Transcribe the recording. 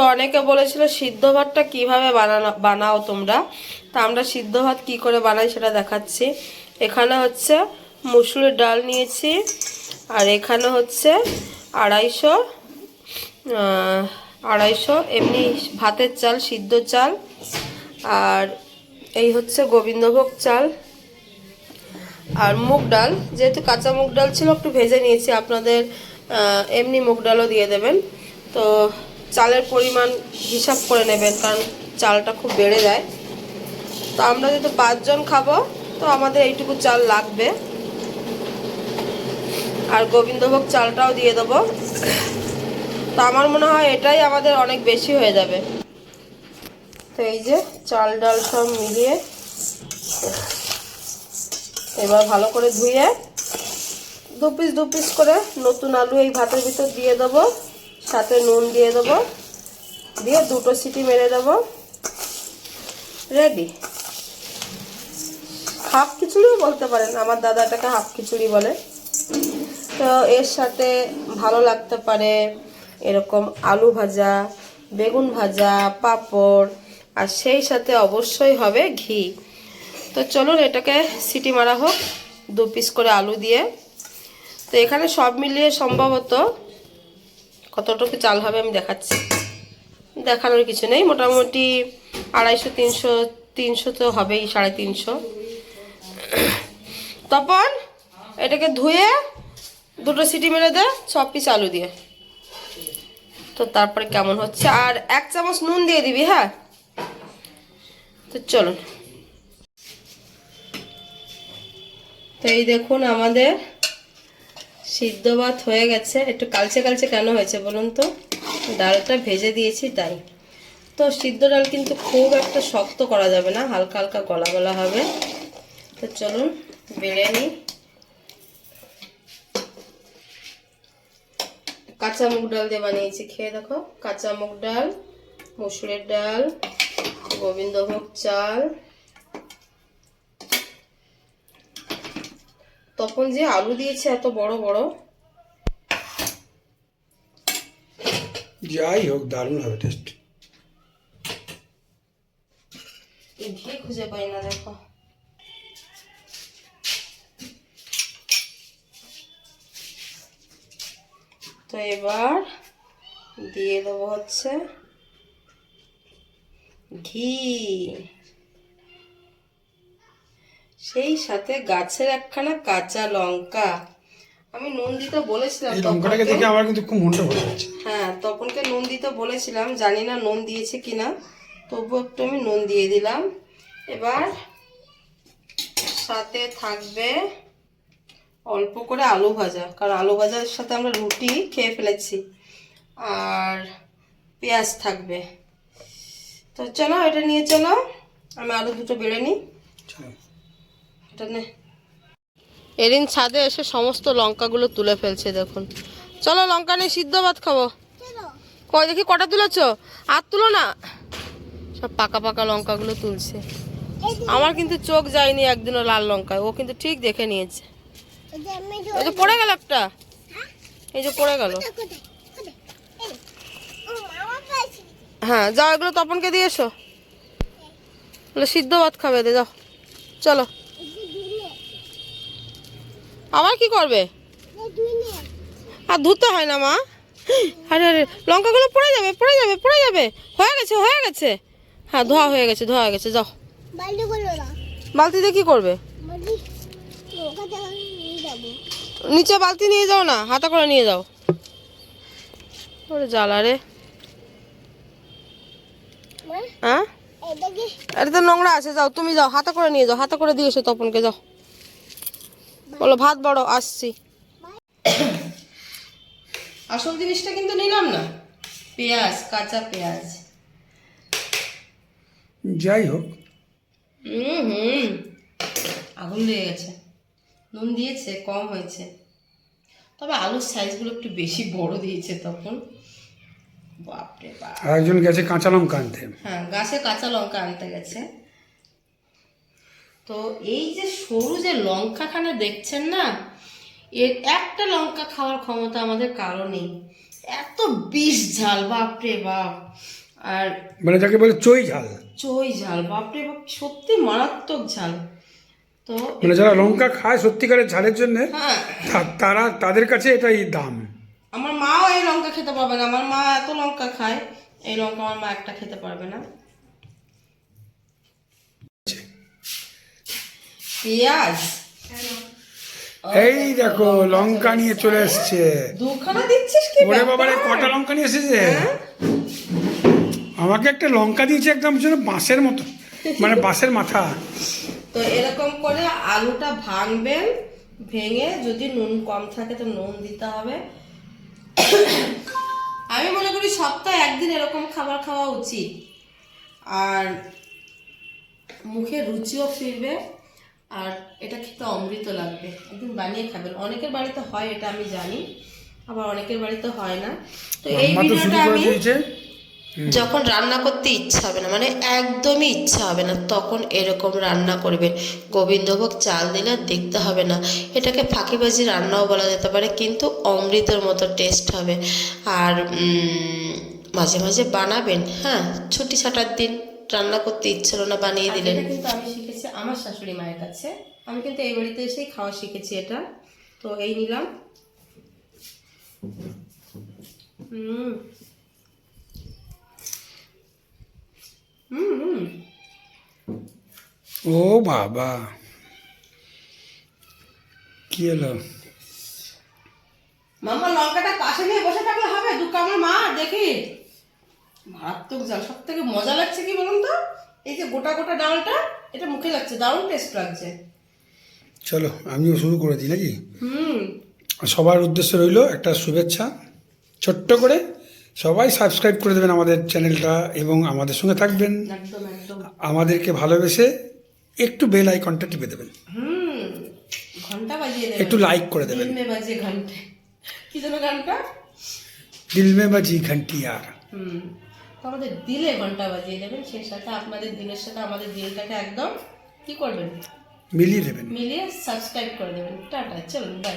তো অনেকে বলেছিল, সিদ্ধ ভাতটা কীভাবে বানানো, বানাও তোমরা? তা আমরা সিদ্ধ ভাত কী করে বানাই সেটা দেখাচ্ছি। এখানে হচ্ছে মুসুরের ডাল নিয়েছি, আর এখানে হচ্ছে আড়াইশো আড়াইশো, এমনি ভাতের চাল, সিদ্ধ চাল, আর এই হচ্ছে গোবিন্দভোগ চাল, আর মুগ ডাল। যেহেতু কাঁচা মুগ ডাল ছিল, একটু ভেজে নিয়েছি, আপনাদের এমনি মুগ ডালও দিয়ে দেবেন। তো চালের পরিমাণ হিসাব করে নেবেন, কারণ চালটা খুব বেড়ে যায়। তো আমরা যেহেতু পাঁচজন খাব, তো আমাদের এইটুকু চাল লাগবে। আর গোবিন্দভোগ চালটাও দিয়ে দেবো। তো আমার মনে হয় এটাই আমাদের অনেক বেশি হয়ে যাবে। তো এই যে চাল ডাল সব মিলিয়ে এবার ভালো করে ধুয়ে দু পিস দু পিস করে নতুন আলু এই ভাতের ভিতর দিয়ে দেবো। সাথে নুন দিয়ে দেবো। দিয়ে দুটো সিটি মেরে দেবো। রেডি হাফ খিচুড়িও বলতে পারেন, আমার দাদা এটাকে হাফ খিচুড়ি বলে। তো এর সাথে ভালো লাগতে পারে এরকম আলু ভাজা, বেগুন ভাজা, পাঁপড়, আর সেই সাথে অবশ্যই হবে ঘি। তো চলুন এটাকে সিটি মারা হোক, দু পিস করে আলু দিয়ে। তো এখানে সব মিলিয়ে সম্ভবত কতটুকু চাল হবে আমি দেখাচ্ছি। দেখানোর কিছু নেই, মোটামুটি আড়াইশো, তিনশো তিনশো তো হবেই, সাড়ে তিনশো। তখন এটাকে ধুয়ে দুটো সিটি মেরে দে, ছ পিস আলু দিয়ে। তো তারপরে কেমন হচ্ছে? আর এক চামচ নুন দিয়ে দিবি হ্যাঁ? তো চলুন। তো এই দেখুন আমাদের সিদ্ধ ভাত হয়ে গেছে। একটু কালচে কালচে কেন হয়েছে বলুন তো? ডালটা ভেজে দিয়েছি তাই। তো সিদ্ধ ডাল কিন্তু খুব একটা শক্ত করা যাবে না, হালকা হালকা গলা গলা হবে। তো চলুন বেড়ে নিই। কাঁচা মুগ ডাল দিয়ে বানিয়েছি। খেয়ে দেখো, কাঁচা মুগ ডাল, মসুরের ডাল, গোবিন্দভোগ চাল তখন যে আলু দিয়েছে এত বড় বড়। যাই হোক দারুণ হবে টেস্ট এই ঘি খুঁজে পাই না দেখো। তো এবার দিয়ে দেবো হচ্ছে ঘি। সেই সাথে গাছের একখানা কাঁচা লঙ্কা। আমি নুন দিতে বলেছিলাম লঙ্কাটাকে। দেখে আমার কিন্তু খুব মনটা ভরে যাচ্ছে। হ্যাঁ তপনকে নুন দিতে বলেছিলাম জানি না নুন দিয়েছে কিনা তবু একটু আমি নুন দিয়ে দিলাম। এবার সাথে থাকবে অল্প করে আলু ভাজা কারণ আলু ভাজার সাথে আমরা রুটি খেয়ে ফেলেছি আর পেঁয়াজ থাকবে। তো চলো এটা নিয়ে চলো। আমি আলু দুটো বেড়ে নিই। এটা নে। এদিন ছাদে এসে সমস্ত লঙ্কাগুলো তুলে ফেলছে দেখুন। চলো লঙ্কা নিয়ে সিদ্ধ ভাত খাব। কয় দেখি কটা তুলেছ? আর তুলো না। সব পাকা পাকা লঙ্কাগুলো তুলছে। আমার কিন্তু চোখ যায়নি একদিনও লাল লঙ্কায়। ও কিন্তু ঠিক দেখে নিয়েছে। এই যে পড়ে গেল একটা? এই যে পড়ে গেল। হ্যাঁ যাও এগুলো তপনকে দিয়ে এসো। সিদ্ধ ভাত খাবে দে যাও। চলো। আবার কি করবে? আর ধুতে হয় না মা। আরে আরে লঙ্কাগুলো পড়ে যাবে পড়ে যাবে পড়ে যাবে। হয়ে গেছে হয়ে গেছে। হ্যাঁ ধোয়া হয়ে গেছে ধোয়া হয়ে গেছে যাও। বালতিতে কি করবে? নিচে বালতি নিয়ে যাও না হাতা করে নিয়ে যাও। ওরে জ্বালা রে। হ্যাঁ? এটা তো নোংরা আছে যাও তুমি যাও হাতা করে নিয়ে যাও হাতা করে দিয়ে এসো তপনকে যাও। বলো ভাত বড় আসছি। আসল জিনিসটা কিন্তু নিলাম না। পেঁয়াজ কাঁচা পেঁয়াজ। যাই হোক। হুম হুম। আগুন লেগে গেছে। নুন দিয়েছে কম হয়েছে। তবে আলুর সাইজগুলো একটু বেশি বড় দিয়েছে তখন। বাপরে বাপ। একজন গেছে কাঁচা লঙ্কা আনতে। হ্যাঁ গাছে কাঁচা লঙ্কা আনতে গেছে। তো এই যে সরু যে লঙ্কাখানা দেখছেন না এর একটা লঙ্কা খাওয়ার ক্ষমতা আমাদের কারও নেই। এত বিষ ঝাল বাপরে বাপ। আর মানে যাকে বলে চই ঝাল। চই ঝাল বাপরে বাপ সত্যি মারাত্মক ঝাল। তো মানে যারা লঙ্কা খায় সত্যিকারের ঝালের জন্য হ্যাঁ। তারা তাদের কাছে এটাই দাম। আমার মাও এই লঙ্কা খেতে পারবে না আমার মা এত লঙ্কা খায় এই লঙ্কা আমার মা একটা খেতে পারবে না। পেঁয়াজ। এই দেখো লঙ্কা নিয়ে চলে এসছে। দুখানা দিচ্ছিস কি ওরে? বাবারে কটা লঙ্কা নিয়ে এসেছে? আমাকে একটা লঙ্কা দিয়েছে একদম যেন বাঁশের মতো মানে বাঁশের মাথা। তো এরকম করে আলুটা ভাঙবেন ভেঙে যদি নুন কম থাকে তো নুন দিতে হবে। আমি মনে করি সপ্তাহে একদিন এরকম খাবার খাওয়া উচিত। আর মুখে রুচিও ফিরবে। আর এটা খেতে অমৃত লাগবে। একদিন বানিয়ে খাবেন। অনেকের বাড়িতে হয় এটা আমি জানি। আবার অনেকের বাড়িতে হয় না। তো এই ভিডিওটা আমি যখন রান্না করতে ইচ্ছা হবে না মানে একদমই ইচ্ছা হবে না তখন এরকম রান্না করবেন। গোবিন্দভোগ চাল দিলে আর দেখতে হবে না। এটাকে ফাঁকিবাজি রান্নাও বলা যেতে পারে কিন্তু অমৃতের মতো টেস্ট হবে। আর মাঝে মাঝে বানাবেন হ্যাঁ? ছুটি ছাটার দিন রান্না করতে ইচ্ছে হলো না বানিয়ে দিলেন। কিন্তু আমি শিখেছি আমার শাশুড়ি মায়ের কাছে। আমি কিন্তু এই বাড়িতে এসেই খাওয়া শিখেছি এটা। তো এই নিলাম। হুম হুম হুম ও বাবা। কি হলো? মামা লঙ্কাটা পাশে নিয়ে বসে থাকলে হবে? দু কামড় মা দেখি। মারাত্মক জাল সব থেকে মজা লাগছে কি বলুন তো? এই যে গোটা গোটা ডালটা এটা মুখে লাগছে দারুণ টেস্ট লাগছে। চলো আমিও শুরু করে দিই নাকি? হুম। সবার উদ্দেশ্য রইল একটা শুভেচ্ছা। ছোট্ট করে সবাই সাবস্ক্রাইব করে দেবেন আমাদের চ্যানেলটা এবং আমাদের সঙ্গে থাকবেন। আমাদেরকে ভালোবেসে একটু বেল আইকনটা টিপে দেবেন। একটু লাইক করে দেবেন। কি যেন গানটা? দিল মে বাজি ঘন্টি আর। হুম। তো আমাদের দিলে ঘণ্টা বাজিয়ে দেবেন সেই সাথে আপনাদের দিনের সাথে আমাদের দিলটাকে একদম কি করবেন? মিলিয়ে দেবেন। মিলিয়ে সাবস্ক্রাইব করে দেবেন। টাটা চলুন বাই